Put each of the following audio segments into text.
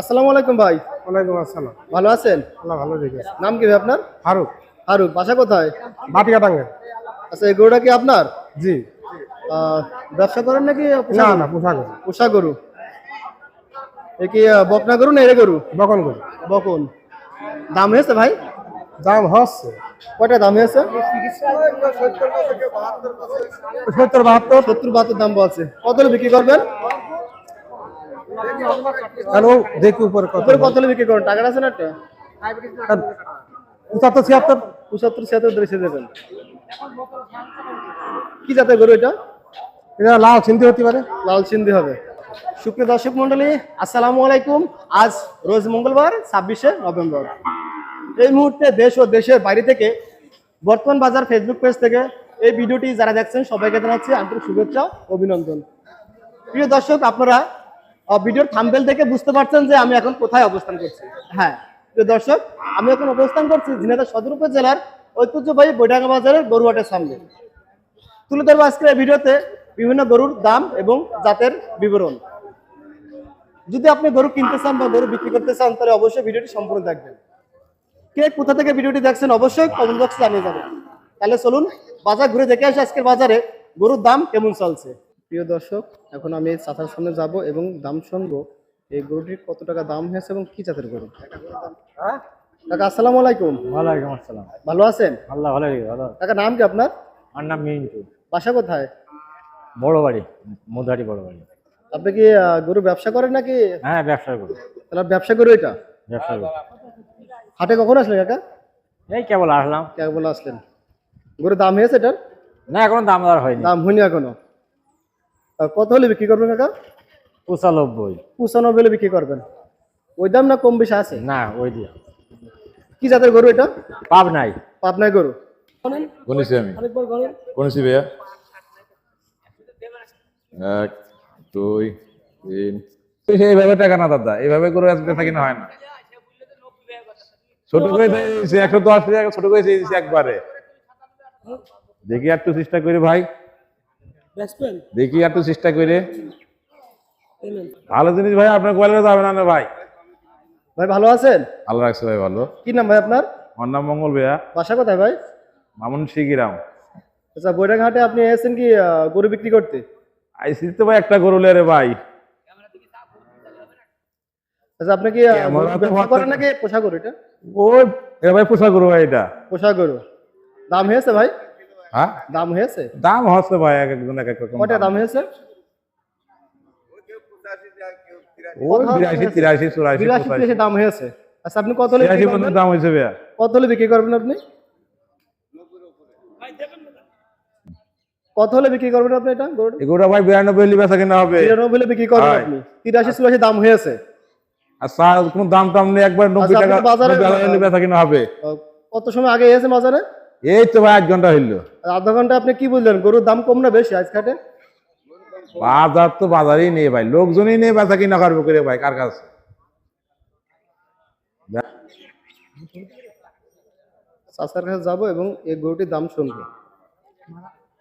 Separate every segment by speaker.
Speaker 1: আসসালামু আলাইকুম ভাই।
Speaker 2: ওয়ালাইকুম আসসালাম।
Speaker 1: ভালো আছেন?
Speaker 2: আল্লাহ ভালো রেখেছে।
Speaker 1: নাম কি ভাই আপনার?
Speaker 2: ফারুক।
Speaker 1: ফারুক বাসা কোথায়?
Speaker 2: বাটিকাটাঙ্গে
Speaker 1: আচ্ছা এই গরুটা কি আপনার?
Speaker 2: জি।
Speaker 1: ব্যবসা করেন নাকি পোষা
Speaker 2: না
Speaker 1: গরু? পোষা গরু। এ কি বকনা গরু না এরে গরু?
Speaker 2: বকন করি
Speaker 1: বকন। দাম হয়েছে ভাই?
Speaker 2: দাম হচ্ছে।
Speaker 1: কয়টা দাম হয়েছে?
Speaker 2: সত্তর বাহাত্তর।
Speaker 1: সত্তর বাহাত্তর। দাম বলছে। কত বিক্রি করবেন?
Speaker 2: কেন দেখি উপরে কত
Speaker 1: উপরে কত বিক্রি করেন? টাকাটা আছে না একটা?
Speaker 2: পঁচাত্তর ছিয়াত্তর
Speaker 1: পঁচাত্তর ছিয়াত্তর ধরে দেবেন। কি জাতের গরু এটা?
Speaker 2: এটা লাল চিনতে হতে পারে।
Speaker 1: লাল সিন্ধি হবে। সুপ্রিয় দর্শক মন্ডলী আসসালামু আলাইকুম। আজ রোজ মঙ্গলবার ছাব্বিশে নভেম্বর। এই মুহূর্তে দেশ ও দেশের বাইরে থেকে বর্তমান বাজার ফেসবুক পেজ থেকে এই ভিডিওটি যারা দেখছেন সবাইকে জানাচ্ছি আন্তরিক শুভেচ্ছা অভিনন্দন। প্রিয় দর্শক আপনারা ভিডিওর থাম্বেল থেকে বুঝতে পারছেন যে আমি এখন কোথায় অবস্থান করছি। হ্যাঁ দর্শক, আমি এখন অবস্থান করছি ঝিনাইদহ সদর উপজেলার ঐতিহ্যবাহী বৈডাঙ্গা বাজারের গরুহাটের সামনে। তুলে ধরবো আজকের এই ভিডিওতে বিভিন্ন গরুর দাম এবং জাতের বিবরণ। যদি আপনি গরু কিনতে চান বা গরু বিক্রি করতে চান, তাহলে অবশ্যই ভিডিওটি সম্পূর্ণ দেখবেন। কে কোথা থেকে ভিডিওটি দেখছেন অবশ্যই কমেন্ট বক্সে জানিয়ে যাবেন। তাহলে চলুন বাজার ঘুরে দেখে আসি আজকের বাজারে গরুর দাম কেমন চলছে। প্রিয় দর্শক এখন আমি এই চাচার সামনে যাব এবং দাম শুনব এই গরুটির কত টাকা দাম হয়েছে এবং কি জাতের গরু? কাকা আসসালামু আলাইকুম।
Speaker 2: ওয়ালাইকুম আসসালাম।
Speaker 1: ভালো আছেন?
Speaker 2: আল্লাহ ভালো ভালো
Speaker 1: কাকা নাম কি আপনার?
Speaker 2: আমার নাম মিন্টু।
Speaker 1: বাসা কোথায়?
Speaker 2: বড় বাড়ি মধারি বড় বাড়ি।
Speaker 1: আপনি কি গরু ব্যবসা করেন নাকি?
Speaker 2: হ্যাঁ ব্যবসা করি।
Speaker 1: তাহলে ব্যবসা গরু এটা।
Speaker 2: ব্যবসা করি।
Speaker 1: হাটে কখন আসলেন কাকা?
Speaker 2: এই কেবল আসলাম।
Speaker 1: কেবল আসলেন। গরুর দাম হয়েছে এটার?
Speaker 2: না এখনও দাম দর হয়নি।
Speaker 1: দাম হয়নি এখনও। কত হলে বিক্রি করবেন কাকা?
Speaker 2: পঁচানব্বই।
Speaker 1: পঁচানব্বই হলে বিক্রি করবেন। ওই দাম না কম বেশি আছে?
Speaker 2: না ওই দিয়ে।
Speaker 1: কি জাতের গরু এটা?
Speaker 2: পাব নাই
Speaker 1: পাবনায় গরু।
Speaker 3: কোনেছি আমি। কোনেছি ভাইয়া। এক দুই তিন। এইভাবে টাকা না দাদা এইভাবে করে আজকে থাকি না হয় না। ছোট করে একশো দশ টাকা ছোট করে একবারে। দেখি একটু চেষ্টা করি ভাই। দেখি একটু চেষ্টা করে ভালো জিনিস ভাই আপনার কোয়ালিটি যাবে না ভাই।
Speaker 1: ভাই ভালো আছেন?
Speaker 3: ভালো রাখছে ভাই ভালো।
Speaker 1: কি নাম ভাই আপনার?
Speaker 3: আমার নাম মঙ্গল ভাইয়া
Speaker 1: বাসা কোথায় ভাই?
Speaker 3: মামুন শিগিরাম।
Speaker 1: আচ্ছা বৈরাগ হাটে আপনি এসেছেন কি গরু বিক্রি করতে?
Speaker 3: আইসি তো ভাই একটা গরু লে রে ভাই।
Speaker 1: আচ্ছা আপনি কি করেন নাকি পোষা গরু এটা?
Speaker 3: ওই এ ভাই পোষা গরু ভাই এটা।
Speaker 1: পোষা গরু। দাম হয়েছে ভাই?
Speaker 3: হ্যাঁ?
Speaker 1: দাম হয়েছে?
Speaker 3: দাম হচ্ছে ভাই এক একজন এক এক রকম
Speaker 1: দাম। হয়েছে?
Speaker 3: ওই বিরাশি তিরাশি চুরাশি
Speaker 1: বিরাশি
Speaker 3: পঁচাশি।
Speaker 1: তিরাশি দাম হয়েছে। আচ্ছা আপনি কত হলে
Speaker 3: দাম হয়েছে ভাইয়া।
Speaker 1: কত হলে বিক্রি করবেন আপনি? কত হলে বিক্রি করবেন আপনি এটা গরুটা?
Speaker 3: ভাই বিরানব্বই হলে বেচা কিনা হবে।
Speaker 1: হলে বিক্রি করবেন আপনি। তিরাশি চুরাশি দাম হয়েছে।
Speaker 3: আর কোনো দাম টাম নেই একবার নব্বই
Speaker 1: আচ্ছা,
Speaker 3: টাকা
Speaker 1: বাজারে-
Speaker 3: বেচা কিনা হবে।
Speaker 1: কত সময় আগে এসে বাজারে?
Speaker 3: এই তো ভাই এক ঘণ্টা হইল।
Speaker 1: আধা ঘণ্টা আপনি কি বুঝলেন গরুর দাম কম না বেশি আজ খাটে?
Speaker 3: বাজার তো বাজারই নেই ভাই লোকজনই নেই বেচা কিনা করব করে ভাই কার কাছে?
Speaker 1: চাচার কাছে যাব এবং এই গরুটির দাম শুনব।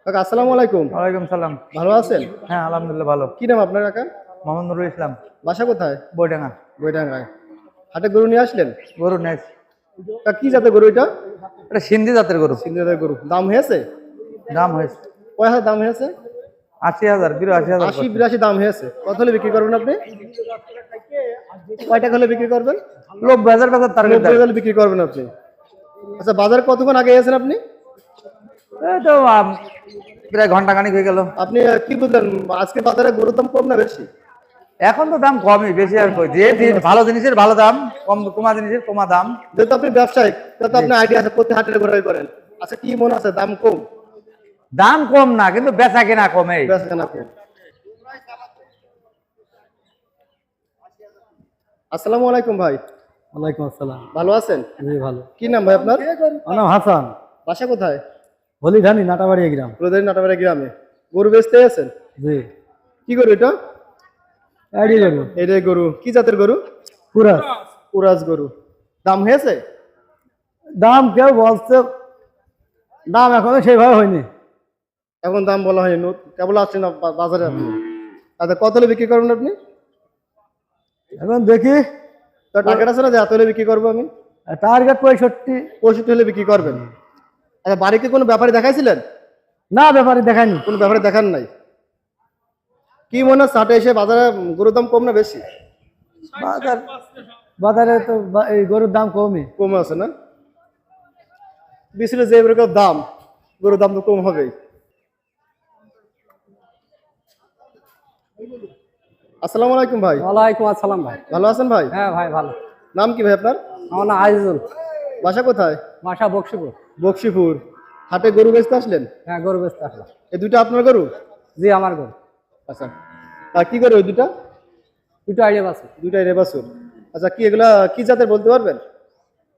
Speaker 1: কাকা আসসালামু আলাইকুম।
Speaker 2: ওয়ালাইকুম সালাম।
Speaker 1: ভালো আছেন?
Speaker 2: হ্যাঁ আলহামদুলিল্লাহ ভালো।
Speaker 1: কি নাম আপনার কাকা?
Speaker 2: মোহাম্মদ নুরুল ইসলাম।
Speaker 1: বাসা কোথায়?
Speaker 2: বইডাঙ্গা।
Speaker 1: বৈডাঙ্গায় হাটে গরু নিয়ে আসলেন?
Speaker 2: গরু
Speaker 1: তা কি জাতের গরু এটা?
Speaker 2: এটা সিন্ধি জাতের গরু।
Speaker 1: সিন্ধি জাতের গরু। দাম হয়েছে?
Speaker 2: দাম হয়েছে।
Speaker 1: কয় হাজার দাম হয়েছে?
Speaker 2: আশি হাজার বিরাশি হাজার
Speaker 1: আশি বিরাশি দাম হয়েছে। কত হলে বিক্রি করবেন আপনি? কয় টাকা হলে বিক্রি করবেন?
Speaker 2: লোক বাজার বাজার টার্গেট
Speaker 1: নব্বই হলে বিক্রি করবেন আপনি। আচ্ছা বাজারে কতক্ষণ আগে এসেছেন আপনি?
Speaker 2: এই তো প্রায় ঘণ্টা খানিক হয়ে গেল।
Speaker 1: আপনি কি বুঝলেন আজকে বাজারে গরুর দাম কম না বেশি?
Speaker 2: এখন তো দাম কমই বেশি আর কই। যে ভালো জিনিসের ভালো দাম। কম কমা জিনিসের কমা দাম।
Speaker 1: যেহেতু আপনি ব্যবসায়িক তাহলে আপনি আইডিয়া আছে প্রতি হাটের ঘোরাই করেন। আচ্ছা কি মনে আছে? দাম কম?
Speaker 2: দাম কম না কিন্তু বেচা কেনা কমে
Speaker 1: বেচা কেনা কম। আসসালামু আলাইকুম ভাই।
Speaker 2: ওয়ালাইকুম আসসালাম।
Speaker 1: ভালো আছেন?
Speaker 2: জি ভালো।
Speaker 1: কি নাম ভাই আপনার?
Speaker 2: আমার নাম হাসান।
Speaker 1: বাসা কোথায়?
Speaker 2: হলিধানি নাটাবাড়ি গ্রাম।
Speaker 1: প্রধান নাটাবাড়ি গ্রামে। গরু বেচতে আছেন?
Speaker 2: জি।
Speaker 1: কি গরু এটা?
Speaker 2: আইডি গরু।
Speaker 1: এটাই গরু। কি জাতের গরু?
Speaker 2: পুরা
Speaker 1: উরাজ গরু। দাম হয়েছে?
Speaker 2: দাম কেউ বলছে দাম এখনও সেইভাবে হয়নি।
Speaker 1: এখন দাম বলা হয়নি। কেবল আসছেন আপ- বাজারে আপনি? আচ্ছা কত হলে বিক্রি করবেন আপনি?
Speaker 2: এখন দেখি।
Speaker 1: তো টাকাটা আছে না যে এত হলে বিক্রি করব আমি?
Speaker 2: টার্গেট পঁয়ষট্টি।
Speaker 1: পঁয়ষট্টি হলে বিক্রি করবেন? আচ্ছা বাড়িতে কোনো ব্যাপারে দেখাইছিলেন?
Speaker 2: না ব্যাপারে দেখায়নি
Speaker 1: কোনো ব্যাপারে দেখান নাই? কি মনে হাটে এসে বাজারে গরুর দাম কম না বেশি?
Speaker 2: বাজার বাজারে তো এই গরুর দাম কমই।
Speaker 1: কম আছে না? বিশেষ যে দাম গরুর দাম তো কম হবেই। আসসালামু আলাইকুম ভাই।
Speaker 2: ওয়ালাইকুম আসসালাম ভাই।
Speaker 1: ভালো আছেন ভাই?
Speaker 2: হ্যাঁ ভাই ভালো।
Speaker 1: নাম কি ভাই আপনার?
Speaker 2: আমার নাম আইজুল
Speaker 1: বাসা কোথায়?
Speaker 2: বাসা বক্সিপুর।
Speaker 1: বক্সিপুর। হাটে গরু বেচতে আসলেন?
Speaker 2: হ্যাঁ গরু বেচতে আসলাম।
Speaker 1: এই দুটো আপনার গরু?
Speaker 2: জি আমার গরু।
Speaker 1: আচ্ছা। আর কি করে ওই দুটা
Speaker 2: দুটো আইডিয়া আছে।
Speaker 1: দুইটাই রেবাসুর। আচ্ছা কি এগুলা কি জাতের বলতে পারবেন?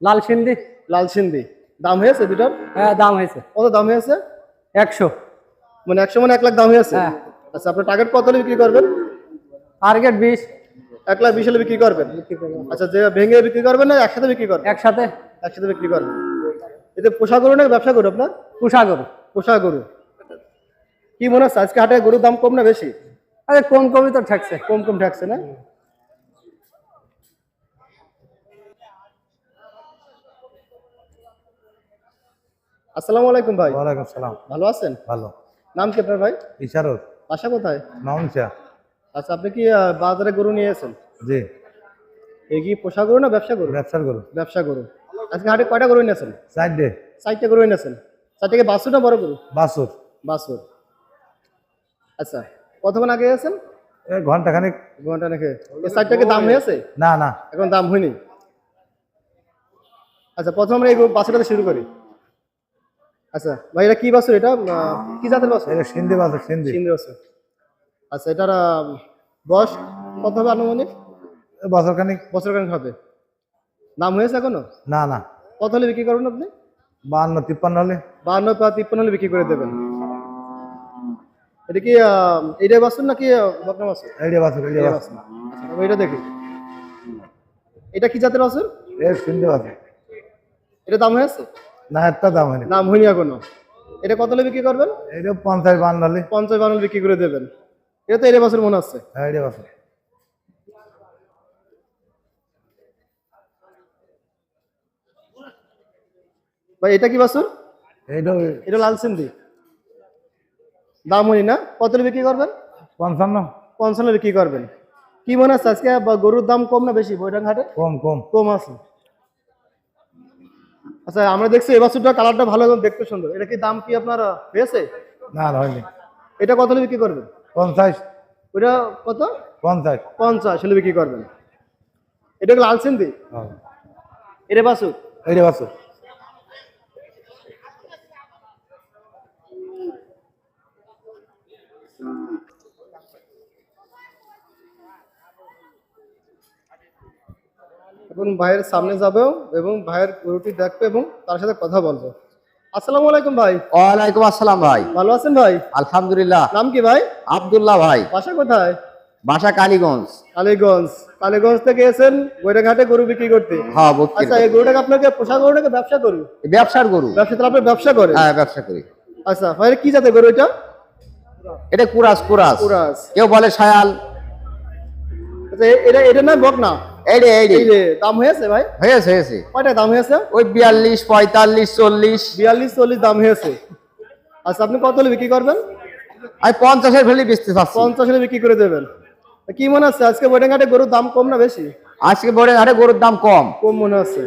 Speaker 2: লাল সিন্ধি।
Speaker 1: লাল সিন্ধি। দাম হয়েছে দুটার
Speaker 2: হ্যাঁ দাম হয়েছে।
Speaker 1: কত দাম হয়েছে?
Speaker 2: একশো।
Speaker 1: মানে একশো মানে এক লাখ দাম হয়েছে?
Speaker 2: হ্যাঁ।
Speaker 1: আচ্ছা আপনার টার্গেট কত হলে বিক্রি করবেন?
Speaker 2: টার্গেট বিশ।
Speaker 1: এক লাখ বিশ হলে বিক্রি করবেন? আচ্ছা যে ভেঙে বিক্রি করবেন না একসাথে বিক্রি করবেন?
Speaker 2: একসাথে।
Speaker 1: একসাথে বিক্রি করবেন। এতে পোষা গরু না ব্যবসা গরু আপনার?
Speaker 2: পোষা গরু।
Speaker 1: পোষা গরু। কি মনে হচ্ছে আজকে হাটে গরুর দাম কম না বেশি?
Speaker 2: আরে কম কমই তো ঠেকছে।
Speaker 1: কম কম ঠেকছে না? আসসালামু আলাইকুম ভাই।
Speaker 2: ওয়ালাইকুম সালাম
Speaker 1: ভালো আছেন?
Speaker 2: ভালো।
Speaker 1: নাম কি আপনার ভাই?
Speaker 2: ইশারত।
Speaker 1: বাসা কোথায়?
Speaker 2: মাউনসা
Speaker 1: আচ্ছা আপনি কি বাজারে গরু নিয়ে এসেছেন?
Speaker 2: জি।
Speaker 1: এই কি পোষা গরু না ব্যবসা গরু?
Speaker 2: ব্যবসার গরু।
Speaker 1: ব্যবসা গরু। আজকে হাটে কয়টা গরু নিয়েছেন
Speaker 2: চার ডে
Speaker 1: চারটে গরু এনেছেন চারটে বাসুর না বড় গরু?
Speaker 2: বাসুর
Speaker 1: বাসুর আচ্ছা কতক্ষণ আগে
Speaker 2: এই ঘণ্টা খানিক
Speaker 1: ঘণ্টা নাকি এই চারটাকে দাম হয়েছে?
Speaker 2: না না।
Speaker 1: এখন দাম হয়নি। আচ্ছা প্রথম আমরা এই বাসুটাতে শুরু করি। আচ্ছা ভাই এটা কি বাসুর এটা কি জাতের বাসুর
Speaker 2: এটা সিন্ধি বাসুর সিন্ধি।
Speaker 1: সিন্ধি বাসুর আচ্ছা এটার বয়স কত হবে আনুমানিক?
Speaker 2: বছর খানিক
Speaker 1: বছর খানিক হবে। দাম হয়েছে এখনও?
Speaker 2: না না।
Speaker 1: কত হলে বিক্রি করবেন আপনি?
Speaker 2: বাহান্ন তিপ্পান্ন হলে।
Speaker 1: বাহান্ন বা তিপ্পান্ন হলে বিক্রি করে দেবেন। এটা কি আহ, এইটাই বাসুর নাকি বকনা বাসুর
Speaker 2: এইটা বাসুর এইটা
Speaker 1: এইটা বাছুর। আচ্ছা, এটা দেখি। এটা কি জাতের বাসুর
Speaker 2: এই সিন্ধি বাসুর
Speaker 1: এটা দাম হয়েছে?
Speaker 2: না একটা দাম হয়নি।
Speaker 1: দাম হয়নি এখনও? এটা কত হলে বিক্রি করবেন?
Speaker 2: এইটা পঞ্চাশ বান্ন হলে।
Speaker 1: পঞ্চাশ বান্ন বিক্রি করে দেবেন। এটা তো এর বছর মনে হচ্ছে
Speaker 2: হ্যাঁ এইটা বাসুর
Speaker 1: ভাই এটা কি বাসুর
Speaker 2: এইটা
Speaker 1: এটা লাল সিন্ধি। দাম হয়নি না? কত বিক্রি করবেন?
Speaker 2: পঞ্চান্ন।
Speaker 1: পঞ্চান্ন বিক্রি করবেন। কি মনে হচ্ছে আজকে গরুর দাম কম না বেশি? বৈঠান ঘাটে
Speaker 2: কম কম।
Speaker 1: কম আছে। আচ্ছা আমরা দেখছি এবার বাছুরটা কালারটা ভালো এবং দেখতে সুন্দর। এটা কি দাম কি আপনার পেয়েছে? হয়েছে
Speaker 2: না হয়নি।
Speaker 1: এটা কত হলে বিক্রি করবেন?
Speaker 2: পঞ্চাশ।
Speaker 1: ওইটা কত?
Speaker 2: পঞ্চাশ।
Speaker 1: পঞ্চাশ হলে বিক্রি করবেন। এটা লাল সিন্দি
Speaker 2: হ্যাঁ।
Speaker 1: এটা বাসু
Speaker 2: এটা বাসুর
Speaker 1: এখন ভাইয়ের সামনে যাবে এবং ভাইয়ের গরুটি দেখবে এবং তার সাথে কথা বলব। আসসালামু আলাইকুম ভাই।
Speaker 4: ওয়ালাইকুম আসসালাম ভাই।
Speaker 1: ভালো আছেন ভাই?
Speaker 4: আলহামদুলিল্লাহ।
Speaker 1: নাম কি ভাই?
Speaker 4: আব্দুল্লাহ ভাই।
Speaker 1: বাসা কোথায়?
Speaker 4: বাসা কালীগঞ্জ।
Speaker 1: কালীগঞ্জ। কালীগঞ্জ থেকে এসেন গৈরাঘাটে গরু বিক্রি করতে।
Speaker 4: হ্যাঁ
Speaker 1: আচ্ছা এই গরুটাকে আপনাকে পোষা গরুটাকে ব্যবসা করু?
Speaker 4: ব্যবসার গরু।
Speaker 1: ব্যবসা তাহলে আপনি ব্যবসা করেন?
Speaker 4: হ্যাঁ ব্যবসা করি।
Speaker 1: আচ্ছা ভাই কি জাতের গরু এটা?
Speaker 4: এটা কুরাস কুরাস।
Speaker 1: কুরাস।
Speaker 4: কেউ বলে শায়াল।
Speaker 1: আচ্ছা এটা এটা না বক না
Speaker 4: এই রে এই রে।
Speaker 1: এই যে দাম হয়েছে ভাই?
Speaker 4: হয়েছে হয়েছে।
Speaker 1: কয়টা দাম হয়েছে?
Speaker 4: ওই বিয়াল্লিশ পঁয়তাল্লিশ চল্লিশ।
Speaker 1: বিয়াল্লিশ চল্লিশ দাম হয়েছে। আচ্ছা আপনি কত হলে বিক্রি করবেন?
Speaker 4: আমি পঞ্চাশের ভেলি বেচতে চাচ্ছি।
Speaker 1: পঞ্চাশ হলে বিক্রি করে দেবেন। কি মনে হচ্ছে আজকে বৈডাঘাটে গরুর দাম কম না বেশি?
Speaker 4: আজকে বড় হাটে গরুর দাম কম।
Speaker 1: কম মনে হচ্ছে